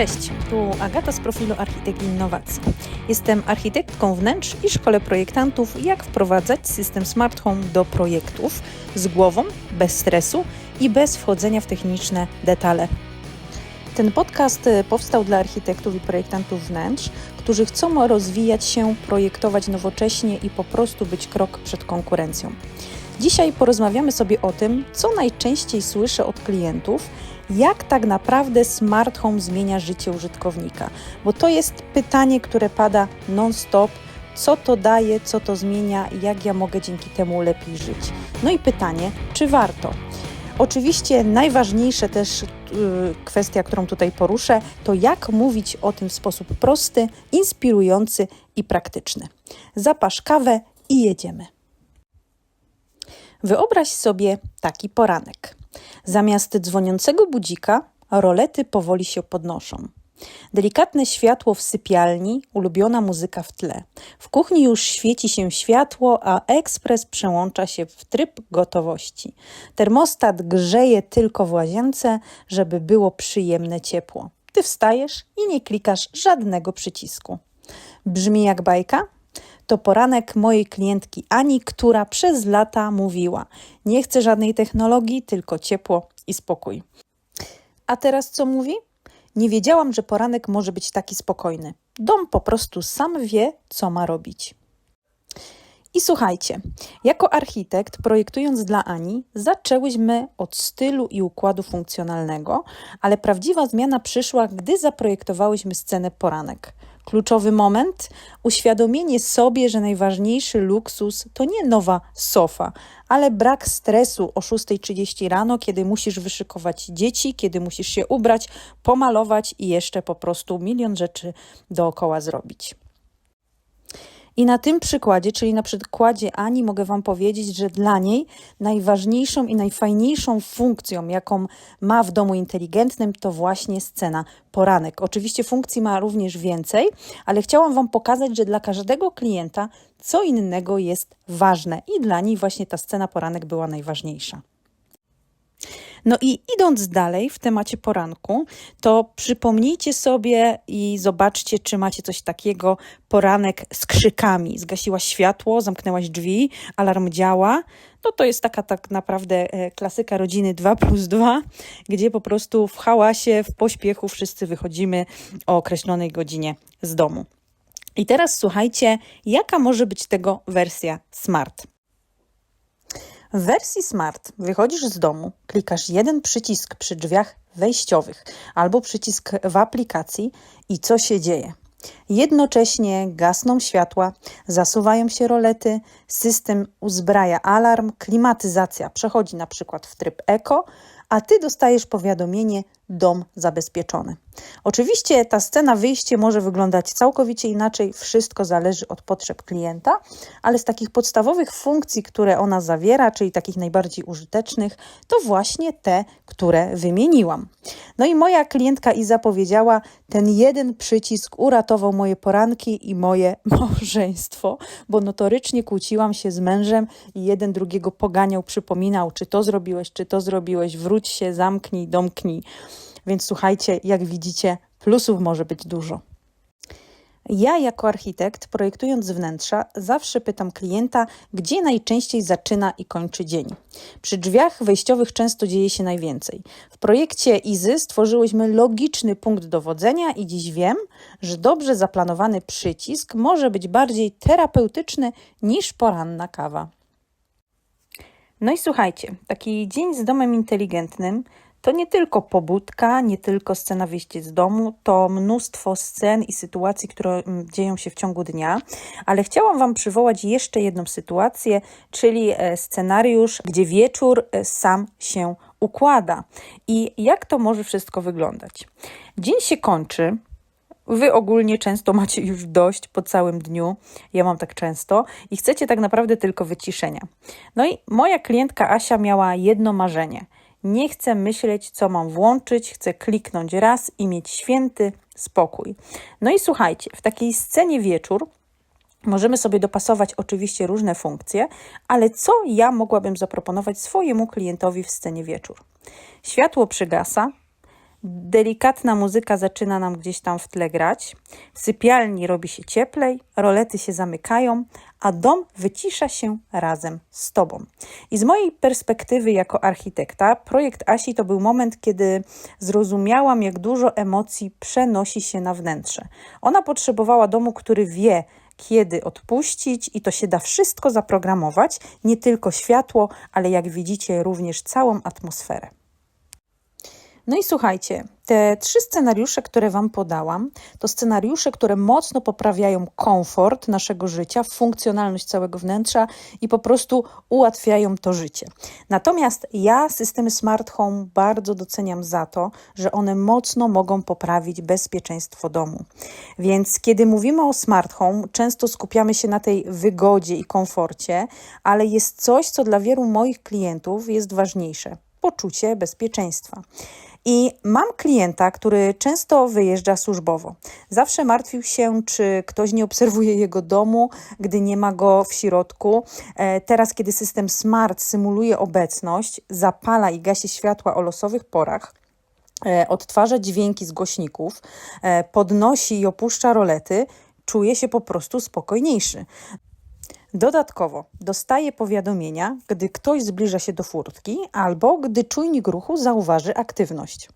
Cześć, tu Agata z profilu Architekt Innowacji. Jestem architektką wnętrz i szkole projektantów, jak wprowadzać system Smart Home do projektów z głową, bez stresu i bez wchodzenia w techniczne detale. Ten podcast e, powstał dla architektów i projektantów wnętrz, którzy chcą rozwijać się, projektować nowocześnie i po prostu być krok przed konkurencją. Dzisiaj porozmawiamy sobie o tym, co najczęściej słyszę od klientów, jak tak naprawdę smart home zmienia życie użytkownika, bo to jest pytanie, które pada non-stop. Co to daje, co to zmienia, jak ja mogę dzięki temu lepiej żyć. No i pytanie, czy warto? Oczywiście najważniejsze też yy, kwestia, którą tutaj poruszę, to jak mówić o tym w sposób prosty, inspirujący i praktyczny. Zapasz kawę i jedziemy. Wyobraź sobie taki poranek. Zamiast dzwoniącego budzika, rolety powoli się podnoszą. Delikatne światło w sypialni, ulubiona muzyka w tle. W kuchni już świeci się światło, a ekspres przełącza się w tryb gotowości. Termostat grzeje tylko w łazience, żeby było przyjemne ciepło. Ty wstajesz i nie klikasz żadnego przycisku. Brzmi jak bajka? To poranek mojej klientki Ani, która przez lata mówiła: Nie chcę żadnej technologii, tylko ciepło i spokój. A teraz co mówi? Nie wiedziałam, że poranek może być taki spokojny. Dom po prostu sam wie, co ma robić. I słuchajcie, jako architekt, projektując dla Ani, zaczęłyśmy od stylu i układu funkcjonalnego, ale prawdziwa zmiana przyszła, gdy zaprojektowałyśmy scenę poranek. Kluczowy moment uświadomienie sobie, że najważniejszy luksus to nie nowa sofa, ale brak stresu o 6.30 rano, kiedy musisz wyszykować dzieci, kiedy musisz się ubrać, pomalować i jeszcze po prostu milion rzeczy dookoła zrobić. I na tym przykładzie, czyli na przykładzie Ani, mogę Wam powiedzieć, że dla niej najważniejszą i najfajniejszą funkcją, jaką ma w domu inteligentnym, to właśnie scena poranek. Oczywiście funkcji ma również więcej, ale chciałam Wam pokazać, że dla każdego klienta co innego jest ważne i dla niej właśnie ta scena poranek była najważniejsza. No i idąc dalej w temacie poranku, to przypomnijcie sobie i zobaczcie, czy macie coś takiego poranek z krzykami. Zgasiłaś światło, zamknęłaś drzwi, alarm działa. No to jest taka tak naprawdę e, klasyka rodziny 2 plus 2, gdzie po prostu w hałasie, w pośpiechu wszyscy wychodzimy o określonej godzinie z domu. I teraz słuchajcie, jaka może być tego wersja smart. W wersji Smart wychodzisz z domu, klikasz jeden przycisk przy drzwiach wejściowych albo przycisk w aplikacji i co się dzieje? Jednocześnie gasną światła, zasuwają się rolety, system uzbraja alarm, klimatyzacja przechodzi na przykład w tryb eko, a ty dostajesz powiadomienie dom zabezpieczony. Oczywiście ta scena wyjście może wyglądać całkowicie inaczej, wszystko zależy od potrzeb klienta, ale z takich podstawowych funkcji, które ona zawiera, czyli takich najbardziej użytecznych, to właśnie te, które wymieniłam. No i moja klientka Iza powiedziała, ten jeden przycisk uratował moje poranki i moje małżeństwo, bo notorycznie kłóciłam się z mężem i jeden drugiego poganiał, przypominał, czy to zrobiłeś, czy to zrobiłeś, wróć się, zamknij, domknij. Więc słuchajcie, jak widzicie, plusów może być dużo. Ja, jako architekt, projektując wnętrza, zawsze pytam klienta, gdzie najczęściej zaczyna i kończy dzień. Przy drzwiach wejściowych często dzieje się najwięcej. W projekcie Izy stworzyłyśmy logiczny punkt dowodzenia i dziś wiem, że dobrze zaplanowany przycisk może być bardziej terapeutyczny niż poranna kawa. No i słuchajcie, taki dzień z domem inteligentnym to nie tylko pobudka, nie tylko scena wyjście z domu, to mnóstwo scen i sytuacji, które mm, dzieją się w ciągu dnia, ale chciałam Wam przywołać jeszcze jedną sytuację, czyli e, scenariusz, gdzie wieczór e, sam się układa. I jak to może wszystko wyglądać? Dzień się kończy, Wy ogólnie często macie już dość po całym dniu, ja mam tak często, i chcecie tak naprawdę tylko wyciszenia. No i moja klientka Asia miała jedno marzenie – nie chcę myśleć, co mam włączyć, chcę kliknąć raz i mieć święty spokój. No i słuchajcie, w takiej scenie wieczór możemy sobie dopasować oczywiście różne funkcje, ale co ja mogłabym zaproponować swojemu klientowi w scenie wieczór? Światło przygasa, Delikatna muzyka zaczyna nam gdzieś tam w tle grać. W sypialni robi się cieplej, rolety się zamykają, a dom wycisza się razem z tobą. I z mojej perspektywy jako architekta, projekt Asi to był moment, kiedy zrozumiałam, jak dużo emocji przenosi się na wnętrze. Ona potrzebowała domu, który wie, kiedy odpuścić, i to się da wszystko zaprogramować, nie tylko światło, ale jak widzicie, również całą atmosferę. No i słuchajcie, te trzy scenariusze, które Wam podałam, to scenariusze, które mocno poprawiają komfort naszego życia, funkcjonalność całego wnętrza i po prostu ułatwiają to życie. Natomiast ja systemy smart home bardzo doceniam za to, że one mocno mogą poprawić bezpieczeństwo domu. Więc kiedy mówimy o smart home, często skupiamy się na tej wygodzie i komforcie, ale jest coś, co dla wielu moich klientów jest ważniejsze poczucie bezpieczeństwa. I mam klienta, który często wyjeżdża służbowo. Zawsze martwił się, czy ktoś nie obserwuje jego domu, gdy nie ma go w środku. E, teraz, kiedy system smart symuluje obecność, zapala i gasi światła o losowych porach, e, odtwarza dźwięki z głośników, e, podnosi i opuszcza rolety, czuje się po prostu spokojniejszy. Dodatkowo dostaje powiadomienia, gdy ktoś zbliża się do furtki albo gdy czujnik ruchu zauważy aktywność.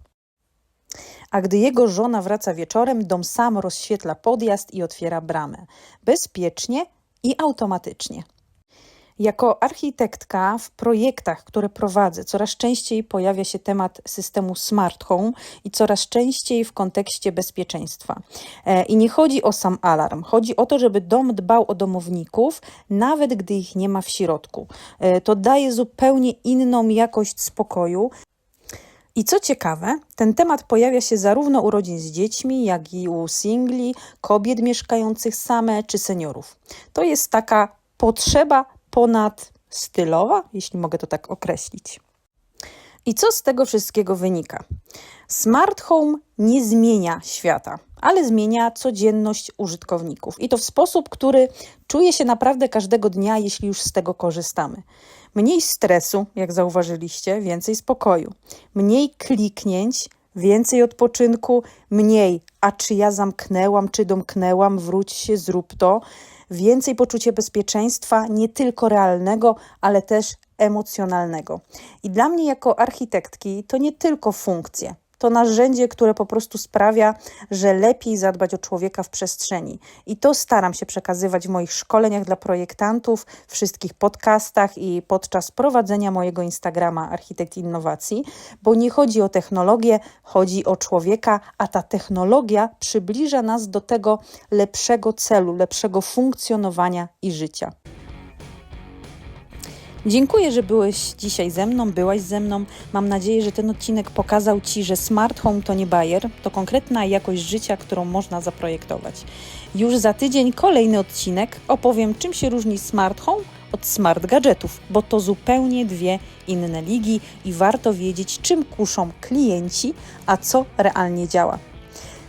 A gdy jego żona wraca wieczorem, dom sam rozświetla podjazd i otwiera bramę. Bezpiecznie i automatycznie. Jako architektka w projektach, które prowadzę, coraz częściej pojawia się temat systemu smart home i coraz częściej w kontekście bezpieczeństwa. E, I nie chodzi o sam alarm, chodzi o to, żeby dom dbał o domowników, nawet gdy ich nie ma w środku. E, to daje zupełnie inną jakość spokoju. I co ciekawe, ten temat pojawia się zarówno u rodzin z dziećmi, jak i u singli, kobiet mieszkających same czy seniorów. To jest taka potrzeba ponad stylowa, jeśli mogę to tak określić. I co z tego wszystkiego wynika? Smart home nie zmienia świata, ale zmienia codzienność użytkowników i to w sposób, który czuje się naprawdę każdego dnia, jeśli już z tego korzystamy. Mniej stresu, jak zauważyliście, więcej spokoju, mniej kliknięć, więcej odpoczynku, mniej, a czy ja zamknęłam, czy domknęłam, wróć się, zrób to więcej poczucia bezpieczeństwa, nie tylko realnego, ale też emocjonalnego. I dla mnie, jako architektki, to nie tylko funkcje, to narzędzie, które po prostu sprawia, że lepiej zadbać o człowieka w przestrzeni. I to staram się przekazywać w moich szkoleniach dla projektantów, wszystkich podcastach i podczas prowadzenia mojego Instagrama Architekt Innowacji, bo nie chodzi o technologię, chodzi o człowieka, a ta technologia przybliża nas do tego lepszego celu, lepszego funkcjonowania i życia. Dziękuję, że byłeś dzisiaj ze mną, byłaś ze mną. Mam nadzieję, że ten odcinek pokazał Ci, że smart home to nie bajer, to konkretna jakość życia, którą można zaprojektować. Już za tydzień kolejny odcinek opowiem, czym się różni smart home od smart gadżetów, bo to zupełnie dwie inne ligi i warto wiedzieć, czym kuszą klienci, a co realnie działa.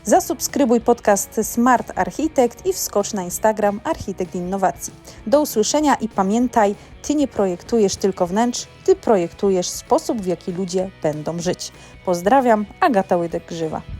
Zasubskrybuj podcast Smart Architekt i wskocz na Instagram Architekt Innowacji. Do usłyszenia i pamiętaj, ty nie projektujesz tylko wnętrz, ty projektujesz sposób, w jaki ludzie będą żyć. Pozdrawiam, Agata Łydek-Grzywa.